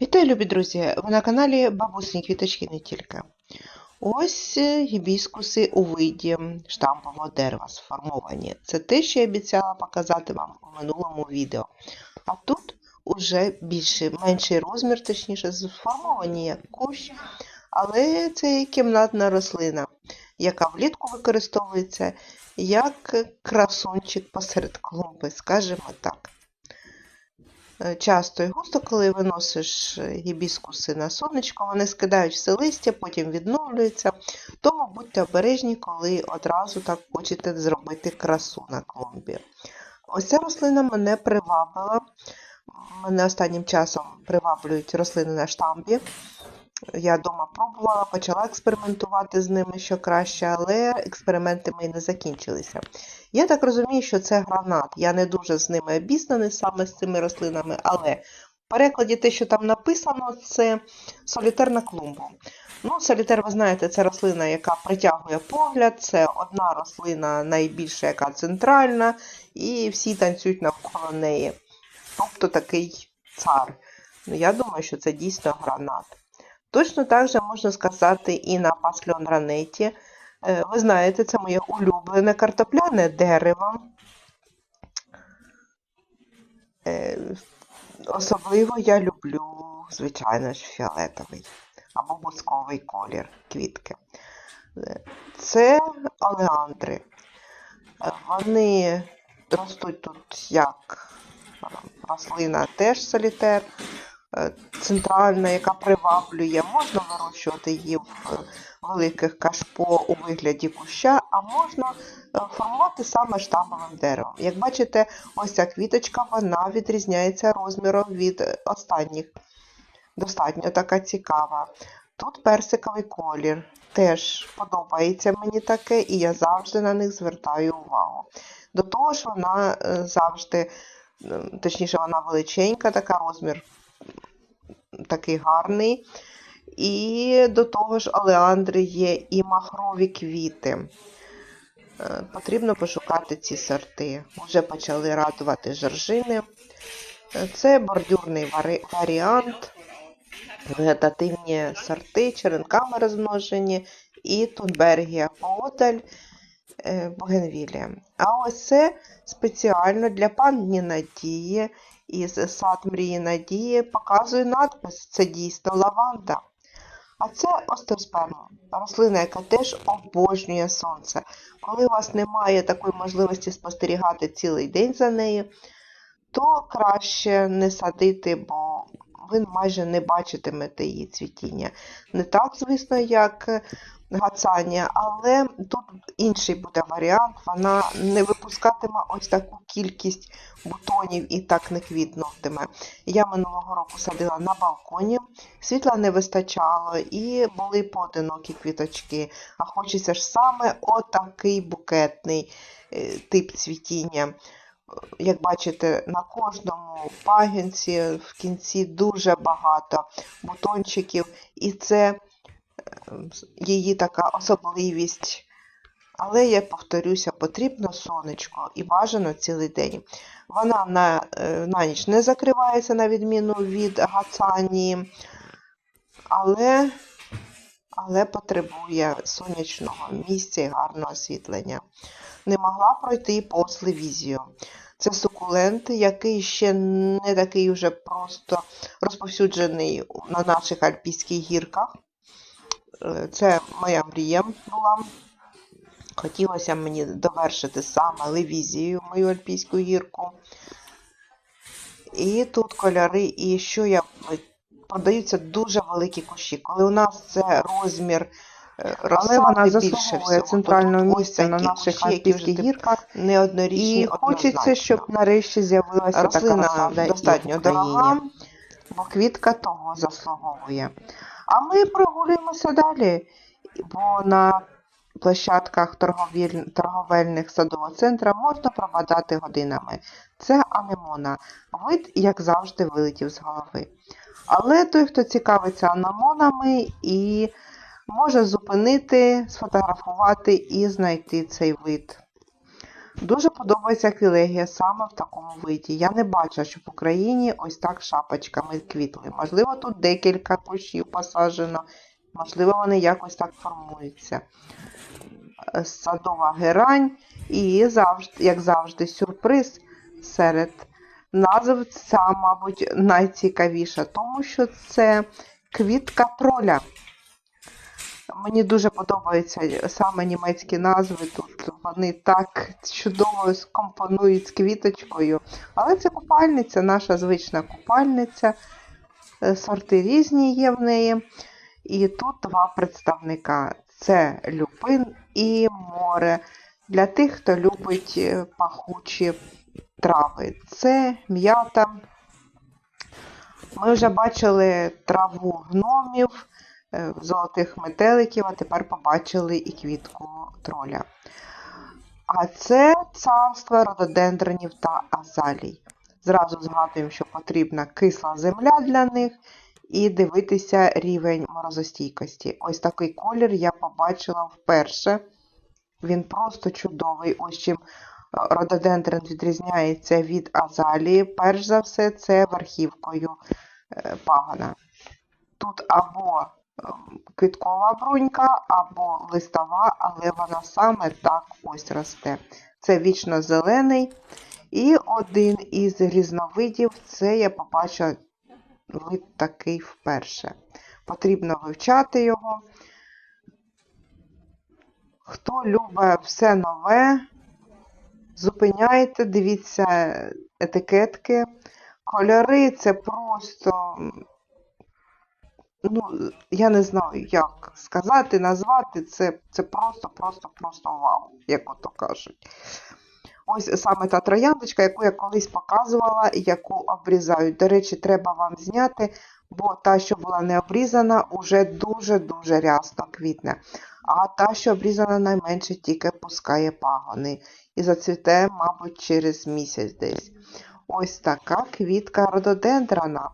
Вітаю, любі друзі! Ви на каналі Бабусні Квіточки не тільки. Ось е, гібіскуси у виді штампового дерева сформовані. Це те, що я обіцяла показати вам у минулому відео. А тут уже більший, менший розмір, точніше, сформовані як кущ, але це кімнатна рослина, яка влітку використовується як красунчик посеред клумби, скажімо так. Е, Часто і густо, коли виносиш е, гібіскуси на сонечко, вони скидають все листя, потім відновлюються. Тому будьте обережні, коли одразу так хочете зробити красу на клумбі. Ось ця рослина мене привабила. Мене останнім часом приваблюють рослини на штамбі. Я вдома пробувала, почала експериментувати з ними що краще, але експерименти мої не закінчилися. Я так розумію, що це гранат. Я не дуже з ними обізнаний саме з цими рослинами, але в перекладі те, що там написано, це солітер на клумбу. Ну, солітер, ви знаєте, це рослина, яка притягує погляд, це одна рослина найбільша, яка центральна, і всі танцюють навколо неї. Тобто такий цар. Ну, я думаю, що це дійсно гранат. Точно так же можна сказати і на пасльон ранеті. Е, Ви знаєте, це моє улюблене картопляне дерево. Е, Особливо я люблю, звичайно ж, фіолетовий або бусковий колір квітки. Е, Це олеандри. Вони ростуть тут як рослина теж солітер, центральна, яка приваблює. Можна вирощувати її в е, великих кашпо у вигляді куща, а можна е, формувати саме штамовим деревом. Як бачите, ось ця квіточка вона відрізняється розміром від е, останніх. Достатньо така цікава. Тут персиковий колір. Теж подобається мені таке, і я завжди на них звертаю увагу. До того ж, вона е, завжди, е, точніше, вона величенька, така розмір такий гарний. І до того ж, олеандри є і махрові квіти. Е, Потрібно пошукати ці сорти. Вже почали радувати жоржини. Е, Це бордюрний варіант, вегетативні сорти, черенками розмножені, і Тунбергія поодаль е, Бугенвілія. А ось це спеціально для пані Надії із сад мрії Надії показує надпис. Це дійсно лаванда. А це остеосперма, рослина, яка теж обожнює сонце. Коли у вас немає такої можливості спостерігати цілий день за нею, то краще не садити, бо ви майже не бачитимете її цвітіння. Не так, звісно, як гацанія, але тут інший буде варіант. Вона не випускатиме ось таку кількість бутонів і так не квітнутиме. Я минулого року садила на балконі, світла не вистачало і були поодинокі квіточки. А хочеться ж саме отакий букетний е, тип цвітіння. Як бачите, на кожному пагінці в кінці дуже багато бутончиків, і це е, її така особливість. Але я повторюся, потрібно сонечко і бажано цілий день. Вона на, е, на ніч не закривається, на відміну від гацанії, але, але потребує сонячного місця і гарного освітлення. Не могла пройти повз візію. Це сукулент, який ще не такий уже просто розповсюджений на наших альпійських гірках. Е, Це моя мрія була. Хотілося мені довершити саме левізію, мою альпійську гірку. І тут кольори, і що я продаються дуже великі кущі. Коли у нас це розмір е, Але вона заслуговує центрального місця на наших альпійських гірках. І хочеться, щоб нарешті з'явилася така і в достатньо Україні. дорога, бо квітка того заслуговує. А ми прогулюємося далі, бо на площадках торговіль... торговельних садового центру можна пробадати годинами. Це анемона. Вид, як завжди, вилетів з голови. Але той, хто цікавиться анемонами і може зупинити, сфотографувати і знайти цей вид. Дуже подобається квілегія саме в такому виді. Я не бачила, щоб в Україні ось так шапочками квітли. Можливо, тут декілька кущів посаджено, можливо, вони якось так формуються. Е, Садова герань і завжди, як завжди, сюрприз серед назв ця, мабуть, найцікавіша, тому що це квітка троля. Мені дуже подобаються саме німецькі назви. Тут вони так чудово скомпонують з квіточкою. Але це купальниця, наша звична купальниця. Е, Сорти різні є в неї. І тут два представника: це люпин і море. Для тих, хто любить е, пахучі трави. Це м'ята. Ми вже бачили траву гномів е, золотих метеликів, а тепер побачили і квітку троля. А це царство рододендронів та азалій. Зразу згадуємо, що потрібна кисла земля для них і дивитися рівень морозостійкості. Ось такий колір я побачила вперше. Він просто чудовий. Ось чим е, рододендрон відрізняється від азалії. Перш за все, це верхівкою е, пагона. Тут або ем, квіткова брунька, або листова, але вона саме так ось росте. Це вічно зелений. І один із різновидів це я побачила вид такий вперше. Потрібно вивчати його. Хто любить все нове, зупиняйте, дивіться етикетки. Кольори це просто, ну, я не знаю, як сказати, назвати. Це, це просто, просто, просто вау, як ото кажуть. Ось саме та трояндочка, яку я колись показувала, яку обрізають. До речі, треба вам зняти, бо та, що була не обрізана, уже дуже-дуже рясно квітне. А та, що обрізана найменше, тільки пускає пагони. І зацвіте, мабуть, через місяць десь. Ось така квітка рододендрона.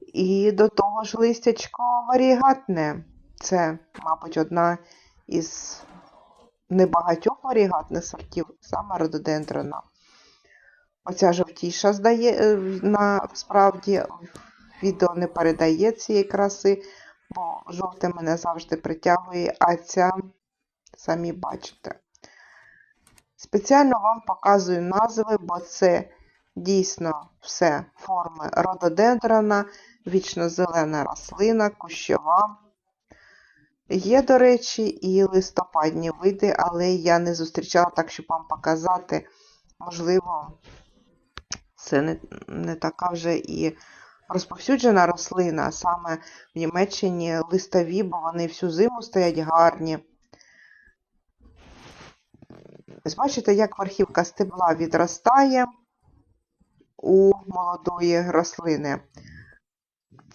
І до того ж листячко варігатне. Це, мабуть, одна із небагатьох варігатних сортів саме рододендрона. Оця жовтіша здає, е, насправді відео не передає цієї краси, бо жовте мене завжди притягує, а ця, самі бачите. Спеціально вам показую назви, бо це дійсно все форми рододендрона, вічно-зелена рослина, кущова. Є, до речі, і листопадні види, але я не зустрічала так, щоб вам показати. Можливо, це не, не така вже і розповсюджена рослина, саме в Німеччині листові, бо вони всю зиму стоять гарні. Ось бачите, як верхівка стебла відростає у молодої рослини.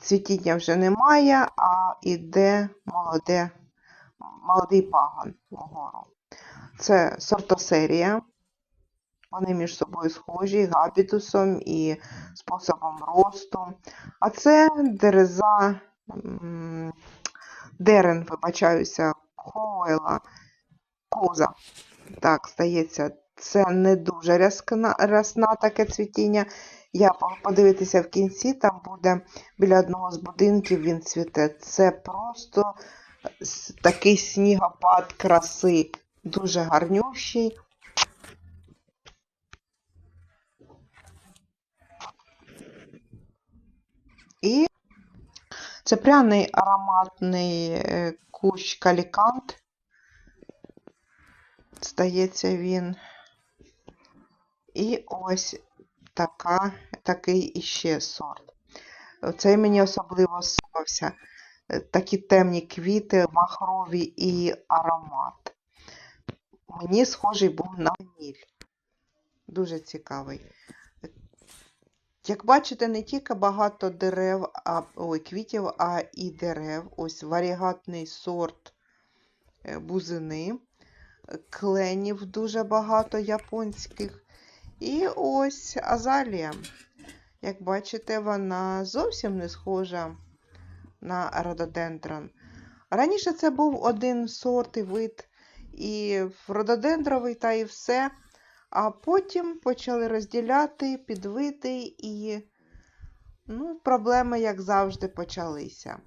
Цвітіння вже немає, а іде молоде, молодий пагон вгору. Це сортосерія. Вони між собою схожі габітусом і способом росту. А це дереза, дерен, вибачаюся, коела, коза. Так, здається, це не дуже рязкна, рясна таке цвітіння. Я по- подивитися в кінці, там буде біля одного з будинків він цвіте. Це просто такий снігопад краси, дуже гарнющий. І це пряний ароматний е, кущ калікант. Здається, він. І ось така, такий іще сорт. Цей мені особливо сподобався. Такі темні квіти, махрові і аромат. Мені схожий був на ваніль. Дуже цікавий. Як бачите, не тільки багато дерев, а, ой, квітів, а і дерев. Ось варігатний сорт е, бузини, кленів дуже багато японських. І ось азалія. Як бачите, вона зовсім не схожа на рододендрон. Раніше це був один сорт і вид, і рододендровий, та і все. А потім почали розділяти, підвити і ну, проблеми, як завжди, почалися.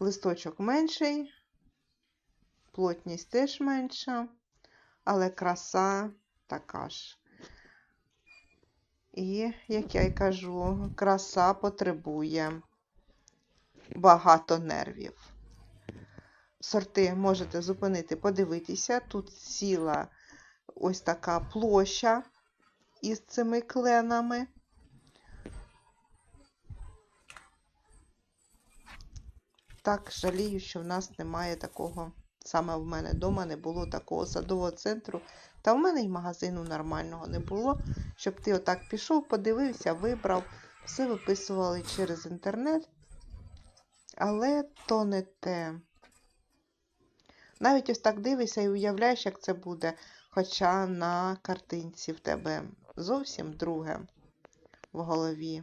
Листочок менший, плотність теж менша, але краса така ж. І, як я й кажу, краса потребує багато нервів. Сорти можете зупинити, подивитися. Тут ціла ось така площа із цими кленами. Так, жалію, що в нас немає такого, саме в мене вдома не було такого садового центру. Та в мене й магазину нормального не було, щоб ти отак пішов, подивився, вибрав, все виписували через інтернет. Але то не те. Навіть ось так дивишся і уявляєш, як це буде. Хоча на картинці в тебе зовсім друге в голові.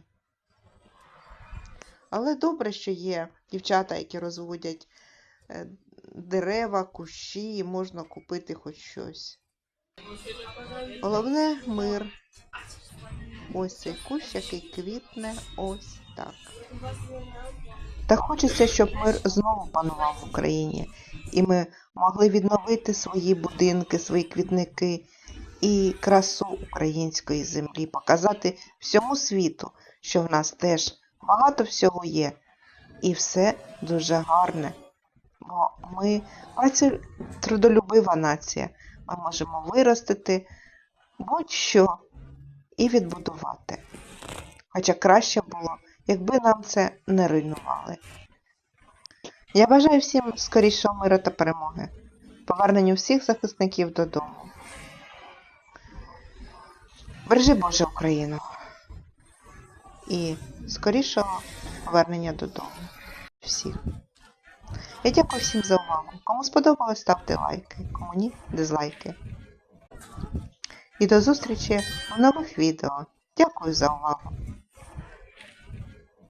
Але добре, що є дівчата, які розводять е, дерева, кущі, і можна купити хоч щось. Головне мир. Ось цей кущ, який квітне ось так. Та хочеться, щоб мир знову панував в Україні, і ми могли відновити свої будинки, свої квітники і красу української землі, показати всьому світу, що в нас теж багато всього є, і все дуже гарне. Бо ми працю трудолюбива нація. Ми можемо виростити будь-що і відбудувати. Хоча краще було, якби нам це не руйнували. Я бажаю всім скорішого миру та перемоги, поверненню всіх захисників додому. Бережи Боже Україну і скорішого повернення додому. Всіх. Я дякую всім за увагу. Кому сподобалось, ставте лайки, кому ні, дизлайки. І до зустрічі в нових відео. Дякую за увагу!